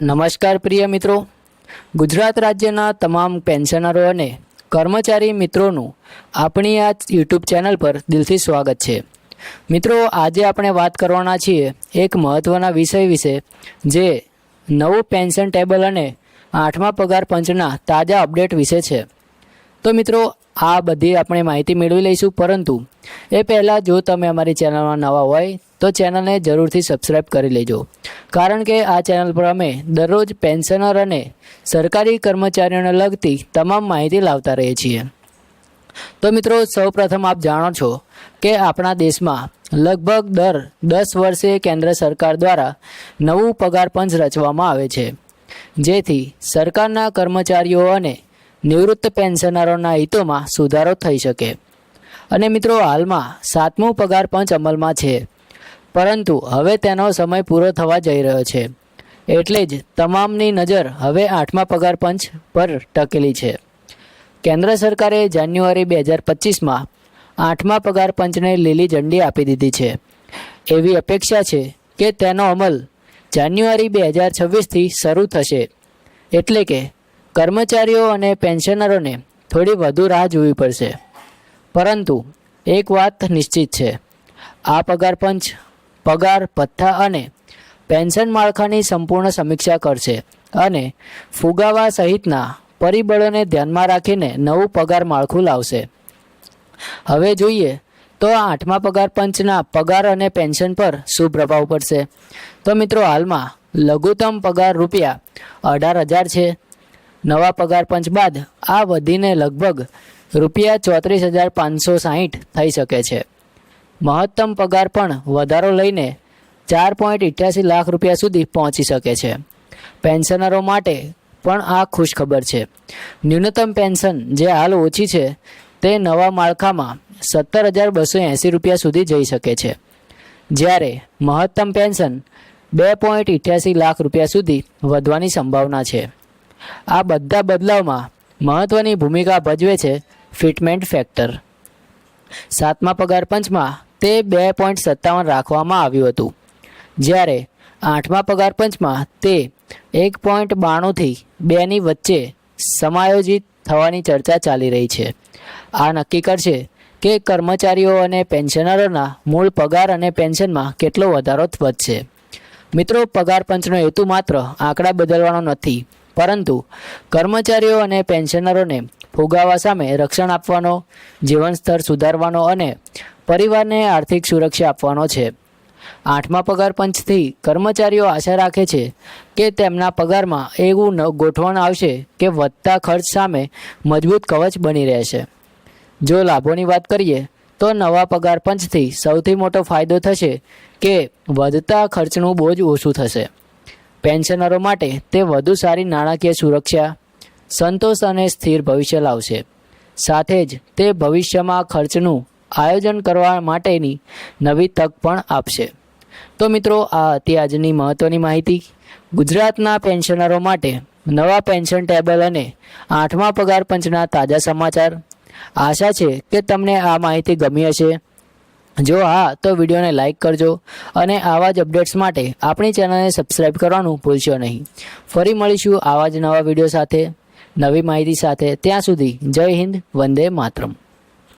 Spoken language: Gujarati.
નમસ્કાર પ્રિય મિત્રો. ગુજરાત રાજ્યના તમામ પેન્શનરો અને કર્મચારી મિત્રોનું આપણી આ યુટ્યુબ ચેનલ પર દિલથી સ્વાગત છે. મિત્રો, આજે આપણે વાત કરવાના છીએ એક મહત્ત્વના વિષય વિશે, જે નવું પેન્શન ટેબલ અને આઠમા પગાર પંચના તાજા અપડેટ વિશે છે. તો મિત્રો, આ બધી આપણે માહિતી મેળવી લઈશું, પરંતુ એ પહેલાં જો તમે અમારી ચેનલમાં નવા હોય તો ચેનલને જરૂરથી સબસ્ક્રાઈબ કરી લેજો. કારણ કે આ ચેનલ પર અમે દરરોજ પેન્શનર અને સરકારી કર્મચારીઓને લગતી તમામ માહિતી લાવતા રહીએ છીએ. તો મિત્રો, સૌપ્રથમ આપ જાણો છો કે આપણા દેશમાં લગભગ દર દસ વર્ષે કેન્દ્ર સરકાર દ્વારા નવું પગાર પંચ રચવામાં આવે છે. જેથી સરકારના કર્મચારીઓ અને નિવૃત્ત પેન્શનરોના હિતોમાં સુધારો થઈ શકે. અને મિત્રો, હાલમાં સાતમું પગાર પંચ અમલમાં છે. પરંતુ હવે તેનો સમય પૂરો થવા જઈ રહ્યો છે. એટલે જ તમામની નજર હવે આઠમા પગાર પંચ પર ટકેલી છે. કેન્દ્ર સરકારે જાન્યુઆરી બે હજાર પચીસમાં આઠમા પગાર પંચને લીલી ઝંડી આપી દીધી છે. એવી અપેક્ષા છે કે તેનો અમલ જાન્યુઆરી બે હજાર છવ્વીસથી શરૂ થશે. એટલે કે કર્મચારીઓ અને પેન્શનરોને થોડી વધુ રાહ જોવી પડશે. પરંતુ એક વાત નિશ્ચિત છે. આ પગાર પંચ પગાર, ભથ્થા અને પેન્શન માળખાની સંપૂર્ણ સમીક્ષા કરશે અને ફુગાવા સહિતના પરિબળોને ધ્યાનમાં રાખીને નવું પગાર માળખું લાવશે. હવે જોઈએ તો આ આઠમા પગાર પંચના પગાર અને પેન્શન પર શું પ્રભાવ પડશે? તો મિત્રો હાલમાં લઘુત્તમ પગાર રૂપિયા અઢાર હજાર છે. નવા પગાર પંચ બાદ આ વધીને લગભગ રૂપિયા ચોત્રીસ હજાર પાંચસો સાહીઠ થઈ શકે છે. મહત્તમ પગાર પણ વધારો લઈને ચાર પોઈન્ટ અઠ્યાસી લાખ રૂપિયા સુધી પહોંચી શકે છે. પેન્શનરો માટે પણ આ ખુશ ખબર છે. ન્યૂનતમ પેન્શન જે હાલ ઓછી છે, તે નવા માળખામાં સત્તર હજાર બસો એંસી રૂપિયા સુધી જઈ શકે છે. જ્યારે મહત્તમ પેન્શન બે પોઈન્ટ અઠ્યાસી લાખ રૂપિયા સુધી વધવાની સંભાવના છે. આ બધા બદલાવમાં મહત્ત્વની ભૂમિકા ભજવે છે ફિટમેન્ટ ફેક્ટર. સાતમા પગાર પંચમાં તે બે પોઈન્ટ સત્તાવન રાખવામાં આવ્યું હતું. જ્યારે આઠમા પગાર પંચમાં તે એક પોઈન્ટ બાણુંથી બેની વચ્ચે સમાયોજિત થવાની ચર્ચા ચાલી રહી છે. આ નક્કી કરશે કે કર્મચારીઓ અને પેન્શનરોના મૂળ પગાર અને પેન્શનમાં કેટલો વધારો વધશે. મિત્રો, પગાર પંચનો હેતુ માત્ર આંકડા બદલવાનો નથી, પરંતુ કર્મચારીઓ અને પેન્શનરોને ફુગાવા સામે રક્ષણ આપવાનો જીવન સ્તર સુધારવાનો અને પરિવારને આર્થિક સુરક્ષા આપવાનો છે. આઠમા પગાર પંચથી કર્મચારીઓ આશા રાખે છે કે તેમના પગારમાં એવું ગોઠવણ આવશે કે વધતા ખર્ચ સામે મજબૂત કવચ બની રહેશે. જો લાભોની વાત કરીએ, તો નવા પગાર પંચથી સૌથી મોટો ફાયદો થશે કે વધતા ખર્ચનું બોજ ઓછું થશે. પેન્શનરો માટે તે વધુ સારી નાણાકીય સુરક્ષા, સંતોષ અને સ્થિર ભવિષ્ય લાવશે. સાથે જ તે ભવિષ્યમાં ખર્ચનું આયોજન કરવા માટેની નવી તક પણ આપશે. તો મિત્રો, આ હતી આજની મહત્ત્વની માહિતી. ગુજરાતના પેન્શનરો માટે નવા પેન્શન ટેબલ અને આઠમા પગાર પંચના તાજા સમાચાર. આશા છે કે તમને આ માહિતી ગમી હશે. જો હા, તો વિડીયોને લાઇક કરજો અને આવા જ અપડેટ્સ માટે આપણી ચેનલને સબસ્ક્રાઈબ કરવાનું ભૂલશો નહીં. ફરી મળીશું આવા જ નવા વીડિયો સાથે. નવી માહિતી સાથે ત્યાં સુધી જય હિન્દ, વંદે માતરમ.